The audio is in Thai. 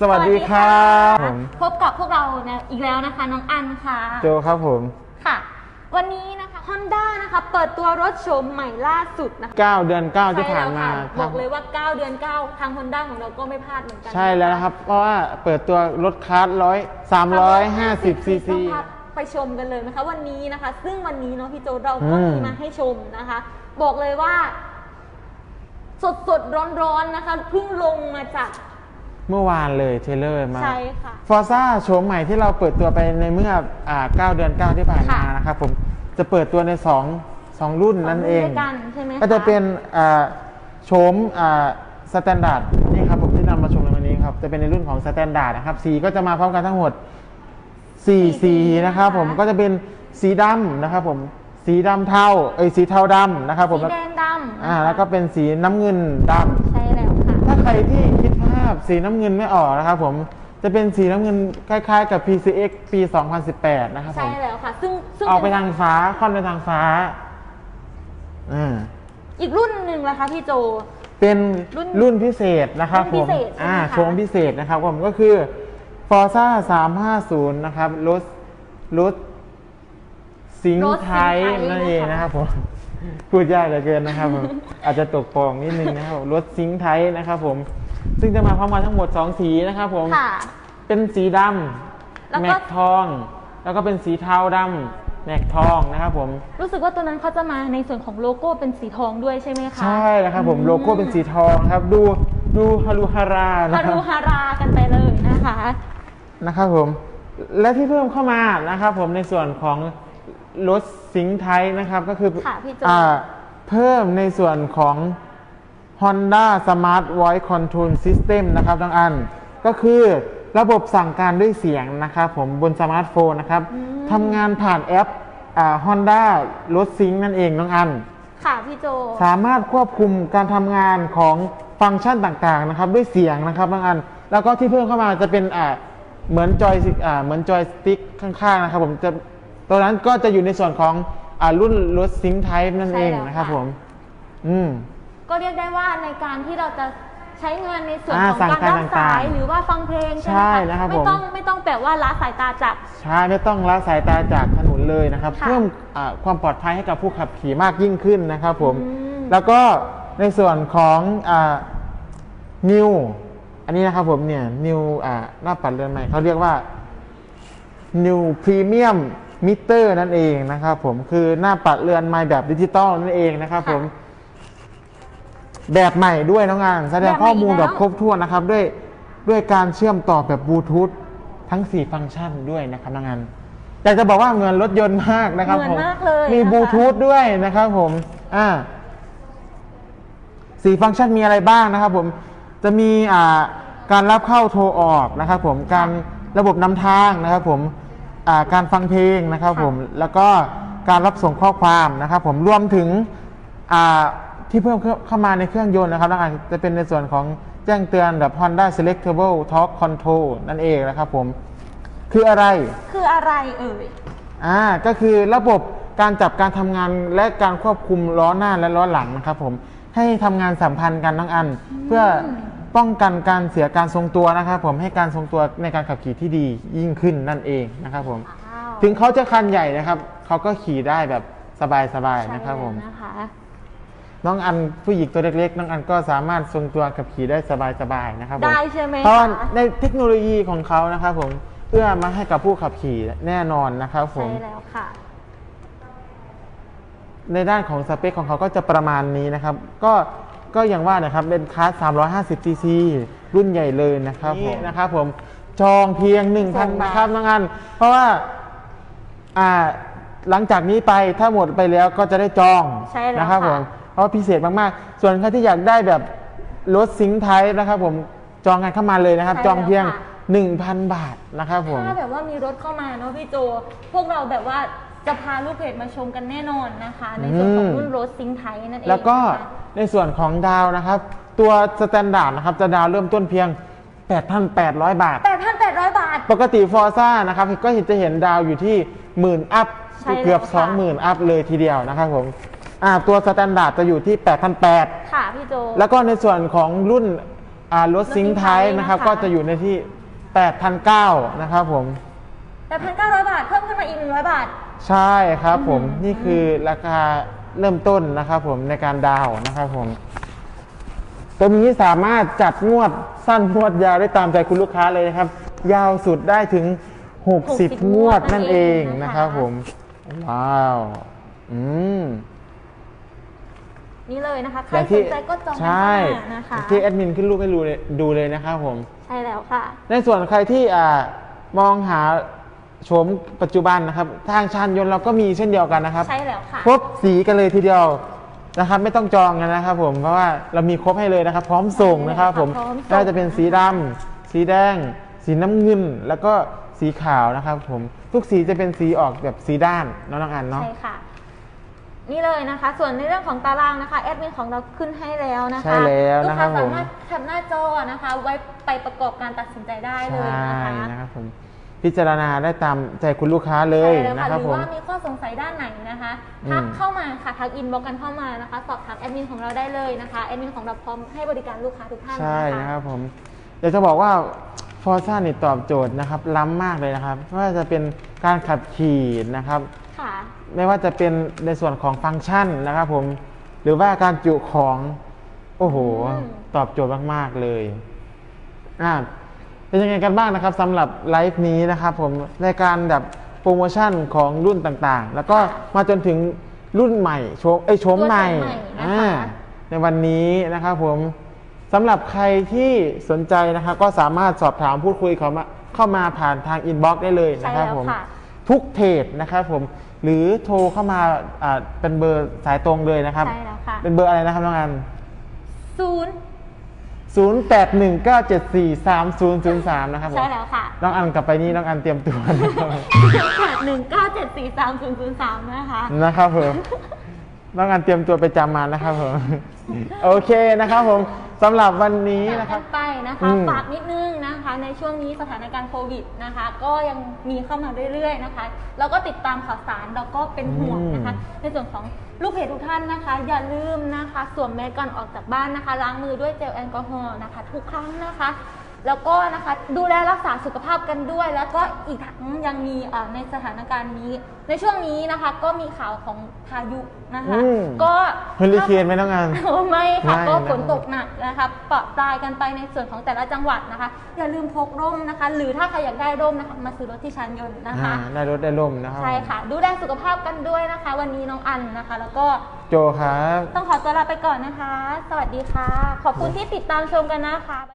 สวัสดีครับผมพบกับพวกเรานะอีกแล้วนะคะ น้องอันค่ะโจครับผมค่ะ วันนี้นะคะ Honda นะคะ เปิดตัวรถโฉมใหม่ล่าสุดนะคะ 9 เดือน 9 ที่ผ่านมาใช่แล้วค่ะบอกเลยว่า 9 เดือน 9 ทาง Honda ของเราก็ไม่พลาดเหมือนกันใช่แล้วนะครับ เพราะว่าเปิดตัวรถคาร์ดร้อยสามร้อยห้าสิบซีซีต้องพาไปชมกันเลยนะคะ วันนี้นะคะ ซึ่งวันนี้เนาะพี่โจเราก็อืมมีมาให้ชมนะคะ บอกเลยว่า สดสดร้อนร้อนๆนะคะเพิ่งลงมาจาก เมื่อวานเลยเทรลเลอร์มาใช่ค่ะฟอร์ซ่าโฉมใหม่ที่เราเปิดตัวไปในเมื่ออ่า9เดือน 9 ที่ผ่านมาค่ะนะครับผมจะเปิดตัวใน 2 2 รุ่นนั่นเองด้วยกันใช่ไหมคก็จะเป็นอ่าโฉมสแตนดาร์ดนี่ครับผมที่นำมาชมในวันนี้ครับ จะเป็นในรุ่นของสแตนดาร์ดนะครับสีก็จะมาพร้อมกันทั้งหมด4สีนะครับผมก็จะเป็นสีดำนะครับผมสีดำเทาเอ้ยสีเทาดำนะครับผมสีแดงดำอ่าแล้วก็เป็นสีน้ำเงินดำใช่แล้วค่ะถ้าใครที่คิดภาพสีน้ำเงินไม่ออกนะครับผมจะเป็นสีน้ำเงินคล้ายๆ กับ PCX ปี 2018 นะครับผใช่มแล้วค่ะ ซึ่งซึ่งออกไปทางฟ้าค่อนไปทางฟ้าอ่าอีกรุ่นหนึ่งนะคะพี่โจ เป็นรุ่นรุ่นพิเศษนะครับรุ่ผนมพิเศษใช่ไหมอ่าคะโชว์พิเศษนะครับผมก็คือ Forza 350 นะครับรถรถสิงรถไทยสิงห์ไทยนั่นเองนะคะนะครับผม พูดยากเหลือเกินนะครับผม อาจจะตกปองนิดนึงนะครับผมรถสิงห์ไทยนะครับผม ซึ่งจะมาพร้อมกันทั้งหมด 2 สีนะครับผม ค่ะ เป็นสีดแล้วำก็ แม็กทอง แล้วก็เป็นสีเทาดำแม็กทองนะครับผม รู้สึกว่าตัวนั้นเขาจะมาในส่วนของโลโก้เป็นสีทองด้วยใช่ไหมคะใช่แล้วครับผมโลโก้เป็นสีทองนะครับ ดูดูฮารุฮารานะฮาครัรุบฮารากันไปเลยนะคะ นะครับผม และที่เพิ่มเข้ามานะครับผมในส่วนของรถสิงห์ไทยนะครับก็คือค่ะพี่โจ อ่าเพิ่มในส่วนของ Honda Smart Voice Control System นะครับทั้งอัน ก็คือระบบสั่งการด้วยเสียงนะครับผมบนสมาร์ทโฟนนะครับทำงานผ่านแอปอ่า Honda รถซิงค์นั่นเองน้องอัน ค่ะพี่โจ สามารถควบคุมการทำงานของฟังก์ชันต่างๆนะครับด้วยเสียงนะครับบางอัน แล้วก็ที่เพิ่มเข้ามาจะเป็นอ่าเหมือนจอยอ่าเหมือนจอยสติ๊กข้างๆนะครับผมจะตัวนั้นก็จะอยู่ในส่วนของอ่ารุ่นรถซิงค์ไทป์นั่นเองใช่แล้วนะครับค่ะผม อืม ก็เรียกได้ว่าในการที่เราจะใช้งานในส่วนอ่าของสั่งการการรับสายต่างๆหรือว่าฟังเพลงใช่ใช่ไหมนะครับไม่ผมต้องไม่ต้องแบบว่าละสายตาจากใช่ไม่ต้องละสายตาจากถนนเลยนะครับ ค่ะเพิ่มอ่าความปลอดภัยให้กับผู้ขับขี่มากยิ่งขึ้นนะครับผม อืม แล้วก็ในส่วนของนิวอันนี้นะครับผมเนี่ยนิวหน้าปัดเรือนใหม่เขาเรียกว่า New Premium Meter นั่นเองนะครับผมคือหน้าปัดเรือนใหม่แบบดิจิตอลนั่นเองนะครับผม แบบใหม่ด้วยน้องงานแสดงข้อมูลแบบครบถ้วนนะครับ ด้วยด้วยการเชื่อมต่อแบบบลูทูธทั้ง 4 ฟังก์ชันด้วยนะครับน้องงานอยากจะบอกว่าเหมือนรถยนต์มากนะครับเหมือนผมมากเลยมีนะคะบลูทูธด้วยนะครับผมอ่าสี่ฟังก์ชันมีอะไรบ้างนะครับผมจะมีอ่าการรับเข้าโทรออกนะครับผมการระบบนำทางนะครับผมอ่าการฟังเพลงนะครับผมแล้วก็การรับส่งข้อความนะครับผมรวมถึงอ่า ที่เพิ่มเข้ามาในเครื่องยนต์นะครับแล้วอาจจะเป็นในส่วนของแจ้งเตือนแบบ Honda Selectable Torque Control นั่นเองนะครับผม คืออะไร คืออะไรเอ่ย อ่า ก็คือระบบการจับการทำงานและการควบคุมล้อหน้าและล้อหลังนะครับผม ให้ทำงานสัมพันธ์กันทั้งอัน เพื่อป้องกันการเสียการทรงตัวนะครับผม ให้การทรงตัวในการขับขี่ที่ดียิ่งขึ้นนั่นเองนะครับผมว้าวถึงเขาจะคันใหญ่นะครับ เขาก็ขี่ได้แบบสบายๆนะครับผมใช่แล้วนะคะ น้องอันผู้หญิงตัวเล็กๆ น้องอันก็สามารถทรงตัวขับขี่ได้สบายๆนะครับผมได้ใช่ไหมเพราะว่าคะในเทคโนโลยีของเขานะครับผมเอื้อมาให้กับผู้ขับขี่แน่นอนนะครับผม ใช่แล้วค่ะ ในด้านของสเปคของเขาก็จะประมาณนี้นะครับ ก็ก็อย่างว่านะครับเป็นคลาส350 cc รุ่นใหญ่เลยนะครับผมนะครับผมจองเพียง 1,000บาทครับน้องอัน เพราะว่าอ่าหลังจากนี้ไปถ้าหมดไปแล้วก็จะได้จองใช่แล้วนะครับค่ะผม เพราะพิเศษมากๆ ส่วนใครที่อยากได้แบบรถซิงค์ไทยนะครับผมจองกันเข้ามาเลยนะครับ ใช่จองเพียง แล้วค่ะ 1,000 บาทนะครับผม ถ้าแบบว่ามีรถเข้ามาเนาะพี่โจ พวกเราแบบว่าจะพาลูกเพจมาชมกันแน่นอนนะคะ ในส่วนของอืม รุ่นรถซิงค์ไทยนั่นเองแล้วก็นะคะ ในส่วนของดาวนะครับ ตัวสแตนดาร์ดนะครับจะดาวเริ่มต้นเพียง 8,800 บาท 8,800 บาท ปกติฟอร์ซ่านะครับก็เห็นจะเห็นดาวอยู่ที่หมื่นอัพใช่แล้วเกือบ ค่ะ 20,000 อัพเลยทีเดียวนะครับผม อ่าตัวสแตนดาร์ดจะอยู่ที่ 8,800 ค่ะพี่โจ แล้วก็ในส่วนของรุ่นอ่ารถซิงค์ไทยรถซิงค์ไทยนะครับ นะคะ ก็จะอยู่ในที่ 8,900 นะครับผม แต่พันเก้าร้อยบาทเพิ่มขึ้นมาอีกหนึ่งร้อยบาท ใช่ครับผมอืมนี่คือราคาเริ่มต้นนะครับผมในการดาวน์นะครับผม ตัวนี้สามารถจัดงวดสั้นงวดยาวได้ตามใจคุณลูกค้าเลยนะครับ ยาวสุดได้ถึง 60งวดนั่นเองนะครับผม ว้าว อืม นี่เลยนะคะ ใครอย่างสที่นใจก็จองกันใช่เข้ามานะคะที่แอดมินขึ้นรูปให้ดูเลยดูเลยนะครับผม ใช่แล้วค่ะ ในส่วนใครที่อ่ามองหาโฉมปัจจุบันนะครับ ทางชานยนต์เราก็มีเช่นเดียวกันนะครับ ใช่แล้วค่ะ ครบสีกันเลยทีเดียวนะครับ ไม่ต้องจองกันนะครับ ผมเพราะว่าเรามีครบให้เลยนะครับ พร้อมส่งนะครับ ผมพร้อมส่งไม่ว่าจะเป็นสีดำสีแดง สีน้ำเงิน แล้วก็สีขาวนะครับ ผมทุกสีจะเป็นสีออกแบบสีด้านเน้องน้องอันเนาะใช่ค่ะ นี่เลยนะคะ ส่วนในเรื่องของตารางนะคะแอดมินของเราขึ้นให้แล้วนะคะใช่แล้วลูกนะครับค้าผสามมารถแคปหน้าจอนะคะ ไว้ไปประกอบการตัดสินใจได้เลยใช่นะคะนะครับผมพิจารณาได้ตามใจคุณลูกค้าเลยใช่แล้วนะค่ะครัหบรือผมว่ามีข้อสงสัยด้านไหนนะคะอืม ทักเข้ามาค่ะทักอินบ็อกกันเข้ามานะคะ สอบถามแอดมินของเราได้เลยนะคะแอดมินของเราพร้อมให้บริการลูกค้าทุกท่านใช่นะคะนะครับผมอยากจะบอกว่าฟอร์ซ่านี่ตอบโจทย์นะครับล้ำมากเลยนะครับไม่ว่าจะเป็นการขับขี่นะครับ ค่ะ ไม่ว่าจะเป็นในส่วนของฟังก์ชันนะครับผม หรือว่าการจุของ โอ้โหอืมตอบโจทย์มาก ๆ เลย อ่าเป็นยังไงกันบ้างนะครับสำหรับไลฟ์นี้นะครับผมในการแบบโปรโมชั่นของรุ่นต่างๆ แล้วก็มาจนถึงรุ่นใหม่โชมเอ้ยโชมใหม่รุ่นใหม่นะคะอ่าในวันนี้นะครับผมสำหรับใครที่สนใจนะครับ ก็สามารถสอบถามพูดคุยเขามาเข้ามาผ่านทางอินบ็อกซ์ได้เลยใช่นะครับแล้วผมค่ะทุกเพจนะครับผม หรือโทรเข้ามาอ่าเป็นเบอร์สายตรงเลยนะครับ ใช่แล้วค่ะเป็นเบอร์อะไรนะครับน้องอัน ศูนย์0819743003 นะครับผมใช่แล้วค่ะน้องอันกลับไปนี่น้องอันเตรียมตัวนะครับหนึ่งเก้าเจ็ดสี่สามศูนย์ศูนย์สามนะคะ นะครับผมน้องอันเตรียมตัวไปจำมานะครับผม โอเคนะครับผม สำหรับวันนี้นะนะคครัรับบไปนะคะอืมฝากนิดนึงนะคะในช่วงนี้สถานการณ์โควิดนะคะ ก็ยังมีเข้ามาเรื่อยๆนะคะเราก็ติดตามข่าวสารเราก็เป็นห่วงนะคะในส่วนของลูกเพจทุกท่านนะคะ อย่าลืมนะคะ สวมแมสก่อนออกจากบ้านนะคะ ล้างมือด้วยเจลแอลกอฮอล์นะคะ ทุกครั้งนะคะ แล้วก็นะคะดูแลรักษาสุขภาพกันด้วย แล้วก็อีกทั้งยังมีเอ่อในสถานการณ์นี้ ในช่วงนี้นะคะก็มีข่าวของพายุนะคะอืมก็เฮลิเคนไหมน้องอันโอ้ไม่ค่ะไม่ก็นะฝนตกหนักนะคะปะปลายกันไปในส่วนของแต่ละจังหวัดนะคะ อย่าลืมพกร่มนะคะ หรือถ้าใครอยากได้ร่มนะคะมาซื้อรถที่ชานยนต์นะคะอ่าได้รถได้ลมนะครับใช่ค่ะ ดูแลสุขภาพกันด้วยนะคะ วันนี้น้องอันนะคะ แล้วก็โจครับต้องขอตัวลาไปก่อนนะคะ สวัสดีค่ะ ขอบคุณที่ติดตามชมกันนะคะ